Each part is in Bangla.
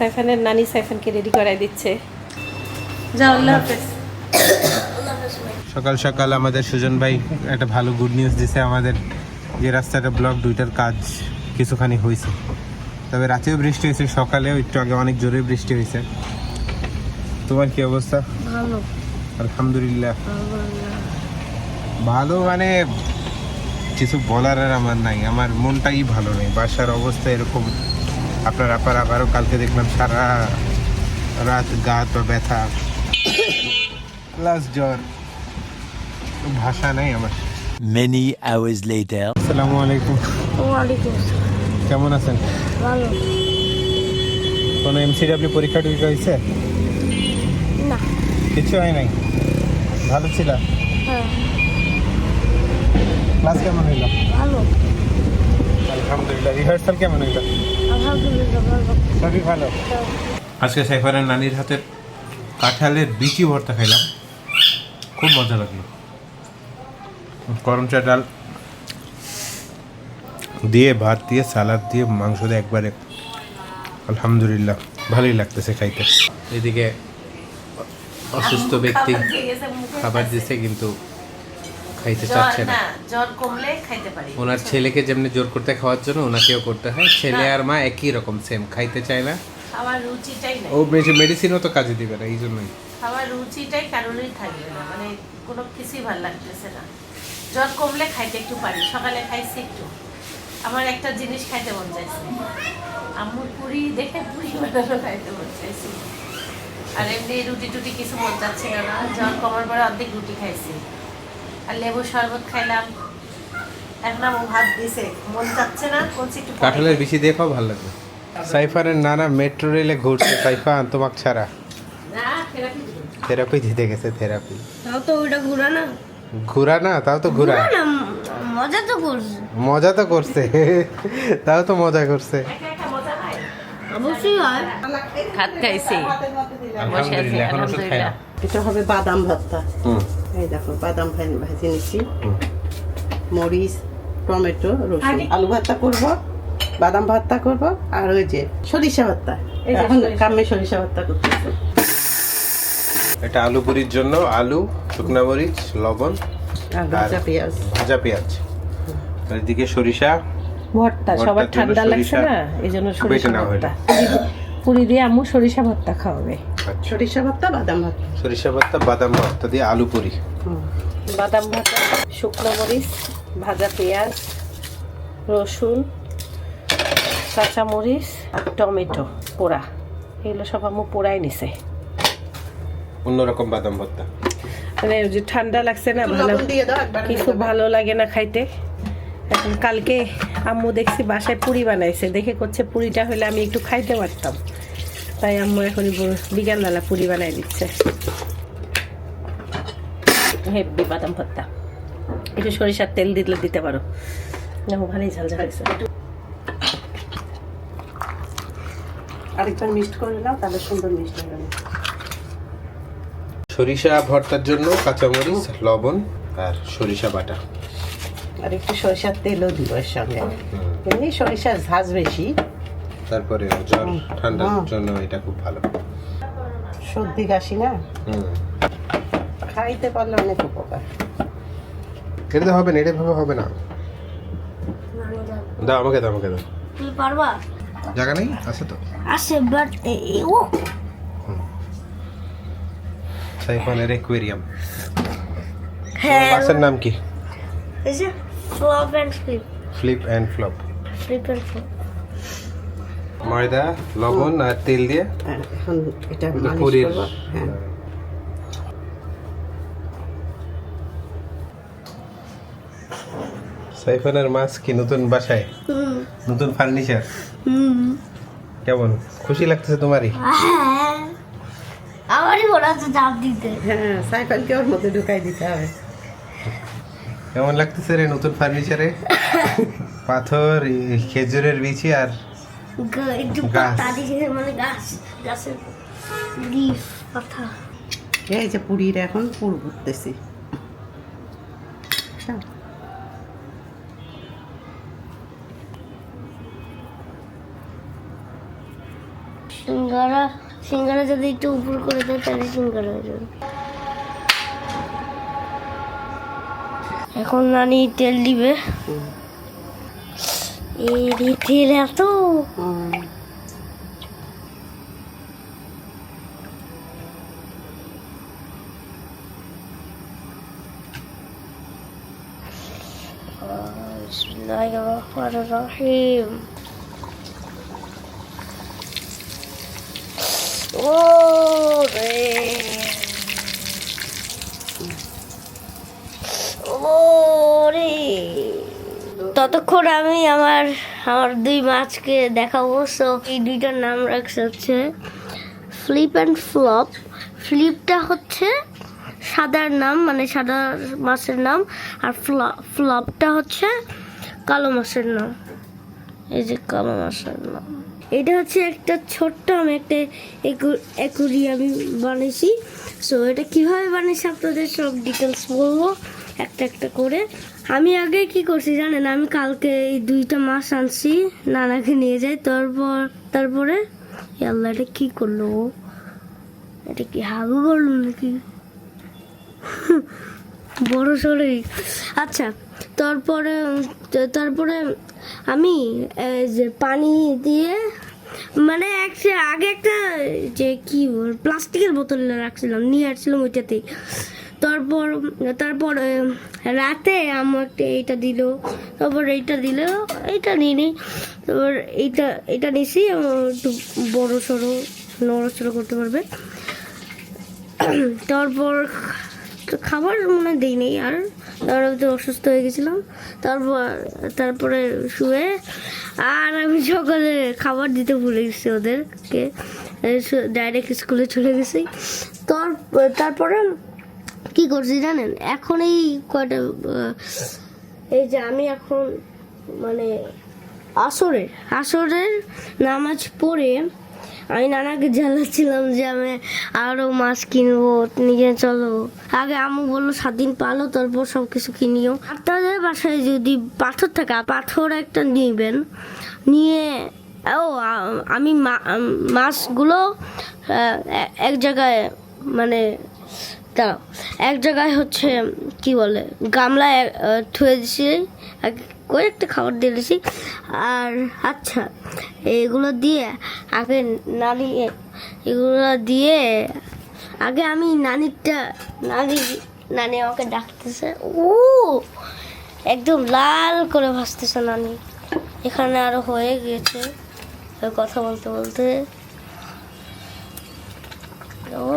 সাইফানের নানি সাইফানকে রেডি করাই দিচ্ছে। যাও আল্লাহ হাফেজ। সকাল সকাল আমাদের সুজন ভাই একটা ভালো গুড নিউজ দিছে আমাদের। যে রাস্তাটা ব্লক দুইটার কাজ কিছুখানি হয়েছে তবে রাতেও বৃষ্টি হয়েছে সকালেও একটু আগে অনেক জোরে বৃষ্টি হয়েছে তোমার কি অবস্থা? ভালো। আলহামদুলিল্লাহ। ভালো মানে কিছু বলার আর আমার নাই আমার মনটাই ভালো নেই বাসার অবস্থা এরকম। আপনার আপার আবারও কালকে দেখলাম সারা রাত গা তো ব্যথা। প্লাস জ্বর। ভাষা নেই আমার। Many hours later. আসসালামু আলাইকুম। ওয়ালাইকুম কেমন আছেন? ভালো। কোনো এমসিডাব্লিউ পরীক্ষা টরীক্ষা হয়েছে? না। কিছু হয় নাই? ভালো ছিল? হ্যাঁ। ক্লাস কেমন হইল? ভালো। আলহামদুলিল্লাহ। রিহার্সাল কেমন হইল? সবই ভালো। আজকে সাইফারের নানির হাতে কাঁঠালের বিচি ভর্তা খাইলাম। খুব মজা লাগল। গরম চা ডাল দিয়ে, ভাত দিয়ে, সালাদ দিয়ে, মাংস দিয়ে একবারে আলহামদুলিল্লাহ ভালোই লাগতেছে খাইতে। এদিকে অসুস্থ ব্যক্তি খাবার দিছে কিন্তু খাইতে চাচ্ছে না। জ্বর কমলে খাইতে পারি। ওনার ছেলেকে যেমনি জোর করতে খাওয়ার জন্য ওনাকেও করতে হয়। ছেলে আর মা একই রকম সেম খাইতে চায় না। আমার রুচিটাই নাই। ও মেডিসিনও তো কাজে দিবে না এই জন্যই। আমার রুচিটাই কারোরই থাকবে না। মানে কোনো কিছুই ভালো লাগতেছে না। জ্বর কমলে খাইতে একটু পারি সকালে খাইছি একটু। আমার একটা জিনিস খাইতে মন চাইছে। আম্মুর পুরি দেখে পুরি বানানো খাইতে মন চাইছে। আর এমনি রুটি টুটি কিছু মন চাচ্ছিল না। জ্বর কমার পরে অর্ধেক রুটি খাইছি। আর লেবু শরবত খাইলাম। এখন আমার ভাত দিছে। মন চাচ্ছে না বলছি একটু পরে কাঁঠালের বেশি দেখাও ভালো লাগবে। সাইফারের নানা মেট্রো রেলে ঘুরছে। সাইফা তোমাক ছাড়া। না থেরাপি দিতে গেছে থেরাপি। তাও তো ওইটা ঘুরা না। ঘুরা না তাও তো ঘুরা। মজা তো করছে। মজা তো করছে। তাও তো মজা করছে। অবশ্যই হয়। ভাত খাইছি এখন ওষুধ খাই এটা হবে বাদাম ভর্তা। হুম। এই দেখো বাদাম ভেজে নিচ্ছি। মরিচ টমেটো রসুন। আলু ভর্তা করব বাদাম ভর্তা করব আর ওই যে সরিষা ভর্তা। এখন কামে সরিষা ভর্তা করতেছি। এটা আলু পুরির জন্য আলু শুকনা মরিচ লবণ ভাজা পেঁয়াজ। ভাজা পেঁয়াজ। এদিকে সরিষা। ভর্তা সবার ঠান্ডা লাগছে না? এই জন্য সরিষা ভর্তা। পুরি দিয়ে আম্মু সরিষা ভর্তা খাওয়াবে। সরিষা ভর্তা বাদাম ভর্তা। সরিষা ভর্তা বাদাম ভর্তা দিয়ে আলু পুরি। বাদাম ভর্তা শুকনো মরিচ ভাজা পেঁয়াজ রসুন কাঁচা মরিচ আর টমেটো পোড়া। এগুলো সব আম্মু পোড়াই নিছে। অন্যরকম বাদাম ভর্তা। মানে যে ঠান্ডা লাগছে না ভালো লবণ দিয়ে দাও একবার কিছু ভালো লাগে না খাইতে। এখন কালকে আম্মু দেখছি বাসায় পুরি বানাইছে দেখে করছে পুরিটা হলে আমি একটু খাইতে পারতাম। তাই আম্মু এখন ব- বিকালবেলা পুরি বানাই দিচ্ছে। হেব্বি বাদাম ভর্তা। একটু সরিষার তেল দিলে দিতে পারো। দেখো ভালোই ঝাল ঝাল হয়েছে। আরেকবার মিক্সড করে নাও তাহলে সুন্দর মিষ্টি হবে সরিষা ভর্তার জন্য কাঁচামরিচ লবণ আর সরিষা বাটা। আর একটু সরিষার তেলও দিব এর সঙ্গে। এমনি সরিষার ঝাঁজ বেশি। তারপরে জ্বর ঠান্ডার জন্য এটা খুব ভালো। সর্দি কাশি না? খাইতে পারলে অনেক উপকার। এটা তো হবে না এটা ভাবে হবে না। দাও আমাকে দাও আমাকে দাও। তুমি পারবা? জায়গা নেই? আছে তো। আসে বাট ও। সাইফানের একুয়ারিয়াম হ্যাঁ। মাছের নাম কি? এই যে flop and flip flip and flop flip and flop ময়দা লবণ আর তেল দিয়ে আর এখন এটা মালিশ করব। হ্যাঁ। সাইফানের মাছ কি নতুন বাসায়? নতুন ফার্নিচার? কেমন? খুশি লাগতেছে তোমারই? হ্যাঁ। আমারই মনে হচ্ছে চাপ দিতে। হ্যাঁ সাইকেলকে ওর মধ্যে ঢুকাই দিতে হবে। কেমন লাগতেছে রে নতুন ফার্নিচারে? পাথর খেজুরের বিচি আর এই যে পুরীর এখন পুর ঘুরতেছি। হ্যাঁ। সিঙ্গারা সিঙ্গারা যদি একটু উপর করে দেয় তাহলে সিঙ্গারা হয়ে যাবে। এখন নানি তেল দিবে। এই রে তেল এত হুম। বিসমিল্লাহির রহমানির রহিম ও রে ও রে ততক্ষণ আমি আমার আমার দুই মাছকে দেখাবো। সো এই দুইটার নাম রাখছে হচ্ছে ফ্লিপ অ্যান্ড ফ্লপ ফ্লিপটা হচ্ছে সাদার নাম মানে সাদা মাছের নাম, আর ফ্লপটা হচ্ছে কালো মাছের নাম। এই যে কালো মাছের নাম। এটা হচ্ছে একটা ছোট্ট, আমি একটা অ্যাকুরিয়াম বানিয়েছি। সো এটা কীভাবে বানিয়েছি আপনাদের সব ডিটেলস বলব। একটা একটা করে। আমি আগে কি করছি জানেন? আমি কালকে এই দুইটা মাছ আনছি, নানাকে নিয়ে যাই। তারপর, তারপরে আল্লাহ এটা কি করল? এটা কি হাগু করল নাকি? বড় সড়ই আচ্ছা তারপরে তারপরে আমি যে পানি দিয়ে মানে একটা আগে একটা যে কি প্লাস্টিকের বোতল রাখছিলাম, নিয়ে আসছিলাম ওইটাতেই। তারপর তারপর রাতে আমাকে এইটা দিল, তারপর এইটা দিল, এইটা নিয়ে নিই, তারপর এইটা এটা নিছি একটু বড় সড়ো নড়াচড়া করতে পারবে। তারপর খাবার মনে দিই নেই আর তারপর আমি তো অসুস্থ হয়ে গেছিলাম। তারপর, তারপরে শুয়ে, আর আমি সকালে খাবার দিতে ভুলে গেছি ওদেরকে ডাইরেক্ট স্কুলে চলে গেছি। তার, তারপরে কি করছি জানেন? এখন এই কয়টা এই যে আমি এখন মানে আসরের আসরের নামাজ পড়ে আমি নানাকে জ্বালাচ্ছিলাম যে আমি আরও মাছ কিনবো, নিয়ে চলো। আগে আমু বলল, সাত দিন পালো, তারপর সব কিছু কিনিও আপনাদের বাসায় যদি পাথর থাকে, পাথর একটা নিবেন, নিয়ে, ও আমি মাছগুলো এক জায়গায় মানে তা এক জায়গায় হচ্ছে, কি বলে গামলায় থুয়ে দিছি কয়েকটা খাবার দিয়ে দিছি। আর আচ্ছা এগুলো দিয়ে আগে নানি এগুলো দিয়ে আগে আমি নানিরটা, নানি নানি আমাকে ডাকতেছে ও একদম লাল করে ভাসতেছে নানি। এখানে আরও হয়ে ওই কথা বলতে বলতে ও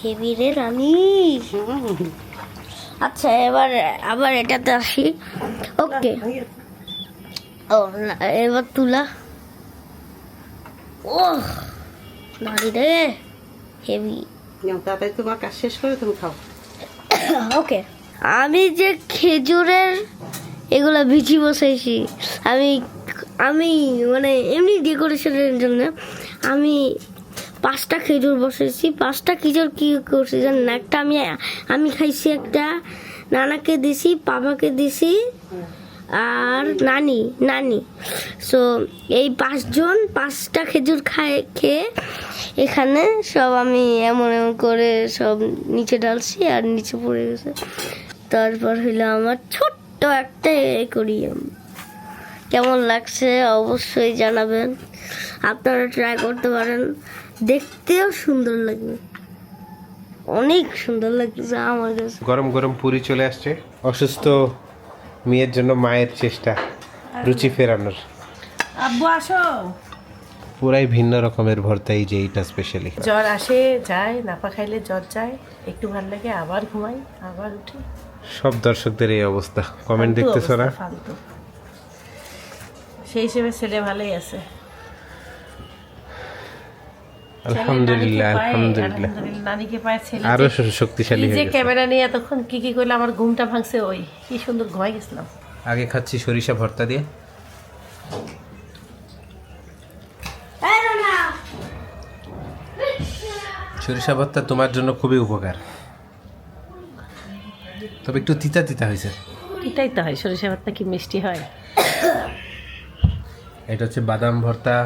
হেভি রে রানী। আচ্ছা এবার আবার এটাতে আসি। ওকে। ও এবার তুলা। ও নারী রে হেভি। তাড়াতাড়ি তোমার কাজ শেষ করে তুমি খাও। ওকে। আমি যে খেজুরের এগুলো বিচি বসাইছি আমি আমি মানে এমনি ডেকোরেশনের জন্য আমি পাঁচটা খেজুর বসেছি, পাঁচটা খেজুর কি করছি জানেন? একটা আমি আমি খাইছি একটা, নানাকে দিছি, বাবাকে দিছি আর নানি নানি। সো এই পাঁচজন পাঁচটা খেজুর খায়, খেয়ে এখানে সব আমি এমন এমন করে সব নিচে ডালছি আর নিচে পড়ে গেছে। তারপর হইল আমার ছোট্ট একটা করিয়াম কেমন লাগছে অবশ্যই জানাবেন। আপনারা ট্রাই করতে পারেন। দেখতেও সুন্দর লাগবে অনেক সুন্দর লাগছে আমার কাছে। গরম গরম পুরি চলে আসছে। অসুস্থ মেয়ের জন্য মায়ের চেষ্টা রুচি ফেরানোর। আব্বু আসো। পুরাই ভিন্ন রকমের ভর্তা এই যে এইটা স্পেশালি জ্বর আসে যায় নাপা খাইলে জ্বর যায়। একটু ভালো লাগে আবার ঘুমাই আবার উঠি। সব দর্শকদের এই অবস্থা। কমেন্ট দেখতেছো না? সেই হিসেবে ছেলে ভালোই আছে। আলহামদুলিল্লাহ আলহামদুলিল্লাহ। আলহামদুলিল্লাহ, নানিকে পায় ছেলে আরও শক্তিশালী যে হয়ে ক্যামেরা নিয়ে এতক্ষণ কি কি করলে আমার ঘুমটা ভাঙছে ওই কি সুন্দর ঘুমাই গেছিলাম। আগে খাচ্ছি সরিষা ভর্তা দিয়ে। সরিষা ভর্তা তোমার জন্য খুবই উপকার। তবে একটু তিতা তিতা হয়েছে। তিতাই তো হয় সরিষা ভর্তা কি মিষ্টি হয়? এটা হচ্ছে বাদাম ভর্তা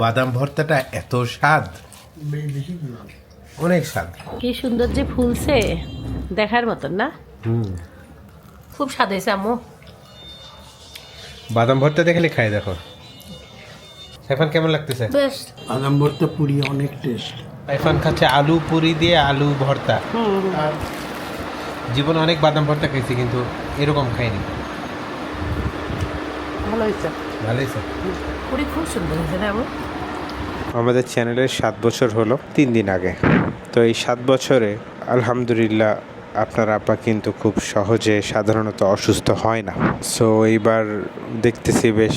বাদাম ভর্তাটা এত স্বাদ। অনেক স্বাদ। কি সুন্দর যে ফুলছে দেখার মতন না? খুব স্বাদ হয়েছে আম্মু। বাদাম ভর্তা দেখলে খাই দেখো। এখন কেমন লাগতেছে? বাদাম ভর্তা পুরি অনেক টেস্ট এখন খাচ্ছে আলু পুরি দিয়ে আলু ভর্তা। জীবনে অনেক বাদাম ভর্তা খেয়েছি কিন্তু এরকম খাইনি। ভালো হয়েছে। ভালোই স্যার পুরি খুব সুন্দর হয়েছে না আমাদের চ্যানেলের সাত বছর হলো, তিন দিন আগে। তো এই সাত বছরে আলহামদুলিল্লাহ আপনার আপা কিন্তু খুব সহজে সাধারণত অসুস্থ হয় না। সো এইবার দেখতেছি বেশ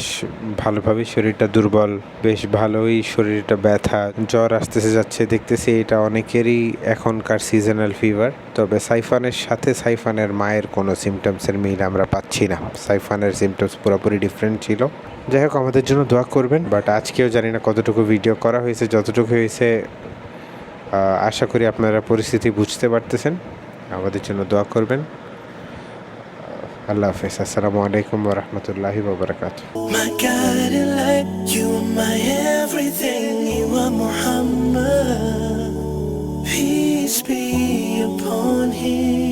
ভালোভাবেই শরীরটা দুর্বল, বেশ ভালোই শরীরটা ব্যথা, জ্বর আসতেছে যাচ্ছে, দেখতেছি এটা অনেকেরই এখনকার সিজনাল ফিভার তবে সাইফানের সাথে সাইফানের মায়ের কোনো সিমটমসের মিল আমরা পাচ্ছি না। সাইফানের সিমটমস পুরোপুরি ডিফারেন্ট ছিল। যাই হোক আমাদের জন্য দোয়া করবেন বাট আজকেও জানি না কতটুকু ভিডিও করা হয়েছে যতটুকু হয়েছে আশা করি আপনারা পরিস্থিতি বুঝতে পারতেছেন আমাদের জন্য দোয়া করবেন আল্লাহ হাফেজ আসসালামু আলাইকুম রহমতুল্লাহি everything, you are Muhammad. Peace be upon him.